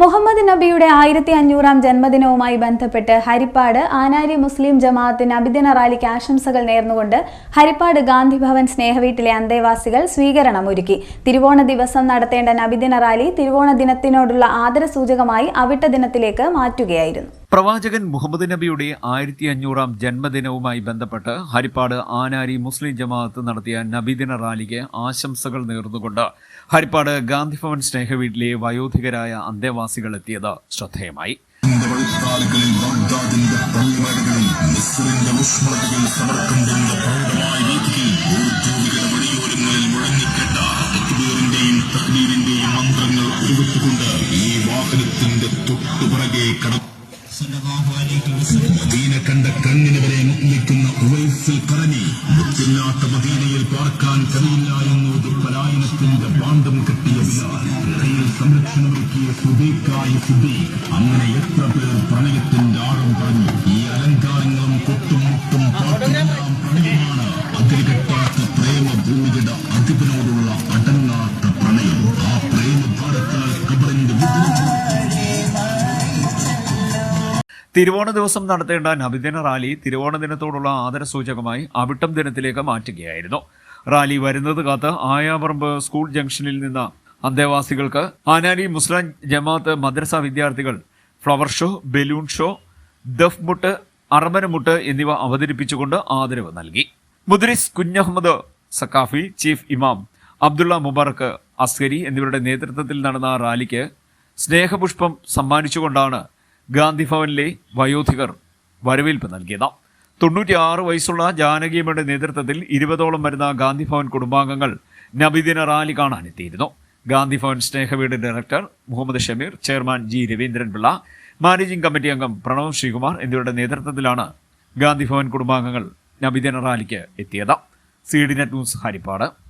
മുഹമ്മദ് നബിയുടെ ആയിരത്തി അഞ്ഞൂറാം ജന്മദിനവുമായി ബന്ധപ്പെട്ട് ഹരിപ്പാട് ആനാരി മുസ്ലിം ജമാഅത്തിന് അഭിദിന റാലിക്ക് ആശംസകൾ നേർന്നുകൊണ്ട് ഹരിപ്പാട് ഗാന്ധിഭവൻ സ്നേഹവീട്ടിലെ അന്തേവാസികൾ സ്വീകരണം ഒരുക്കി. തിരുവോണ ദിവസം നടത്തേണ്ട നബിദിന റാലി തിരുവോണ ദിനത്തിനോടുള്ള ആദരസൂചകമായി അവിട്ട ദിനത്തിലേക്ക് മാറ്റുകയായിരുന്നു. പ്രവാചകൻ മുഹമ്മദ് നബിയുടെ ആയിരത്തി അഞ്ഞൂറാം ജന്മദിനവുമായി ബന്ധപ്പെട്ട് ഹരിപ്പാട് ആനാരി മുസ്ലിം ജമാഅത്ത് നടത്തിയ നബിദിന റാലിക്ക് ആശംസകൾ നേർന്നുകൊണ്ട് ഹരിപ്പാട് ഗാന്ധിഭവൻ സ്നേഹവീട്ടിലെ വയോധികരായ അന്തേവാസികൾ എത്തിയത് ശ്രദ്ധേയമായി മന്ത്രങ്ങൾ ഈ വാഹനത്തിന്റെ തൊട്ടുപുറകെ കട മദീന കണ്ട കണ്ണിന് വരെ മുന്നിക്കുന്ന ഉവൈസിൽ കറനി മുത്തില്ലാത്ത മദീനയിൽ പാർക്കാൻ കഴിയില്ല എന്നത് പലായനത്തിന്റെ ബാന്ധം കെട്ടിയ സംരക്ഷണമൊരുക്കിയ സുബീക്കായ സുബീഖ് അങ്ങനെ എത്ര പേർ പ്രണയത്തിന്റെ ആഴം പറഞ്ഞു. ഈ അലങ്കാരങ്ങളും കൊട്ടും മുട്ടും പാട്ടുമെല്ലാം പ്രണയമാണ്. അതിരുകെട്ടാത്ത പ്രേമ ഭൂമിയുടെ അധിപനോടുള്ള തിരുവോണ ദിവസം നടത്തേണ്ട നബിദിന റാലി തിരുവോണ ദിനത്തോടുള്ള ആദരസൂചകമായി അവിട്ടം ദിനത്തിലേക്ക് മാറ്റുകയായിരുന്നു. റാലി വരുന്നത് കാത്ത് ആയാപറമ്പ് സ്കൂൾ ജംഗ്ഷനിൽ നിന്ന് അന്തേവാസികൾക്ക് ആനാരി മുസ്ലിം ജമാഅത്ത് മദ്രസ വിദ്യാർത്ഥികൾ ഫ്ലവർ ഷോ ബലൂൺ ഷോ ദഫ് മുട്ട് അറമനമുട്ട് എന്നിവ അവതരിപ്പിച്ചുകൊണ്ട് ആദരവ് നൽകി. മുദ്രിസ് കുഞ്ഞഹമ്മദ് സക്കാഫി ചീഫ് ഇമാം അബ്ദുള്ള മുബാറക്ക് അസ്കരി എന്നിവരുടെ നേതൃത്വത്തിൽ നടന്ന റാലിക്ക് സ്നേഹപുഷ്പം സമ്മാനിച്ചുകൊണ്ടാണ് ഗാന്ധി ഭവനിലെ വയോധികർ വരവേൽപ്പ് നൽകിയത്. തൊണ്ണൂറ്റിയാറ് വയസ്സുള്ള ജാനകിയമ്മയുടെ നേതൃത്വത്തിൽ ഇരുപതോളം വരുന്ന ഗാന്ധിഭവൻ കുടുംബാംഗങ്ങൾ നബിദിന rally കാണാനെത്തിയിരുന്നു Gandhi Bhavan Snehaveedu director Muhammad Shameer chairman G Raveendran Pillai managing committee അംഗം പ്രണവ് ശ്രീകുമാർ എന്നിവരുടെ നേതൃത്വത്തിലാണ് ഗാന്ധിഭവൻ കുടുംബാംഗങ്ങൾ നബിദിന റാലിക്ക് എത്തിയത്. C D net news Harippad.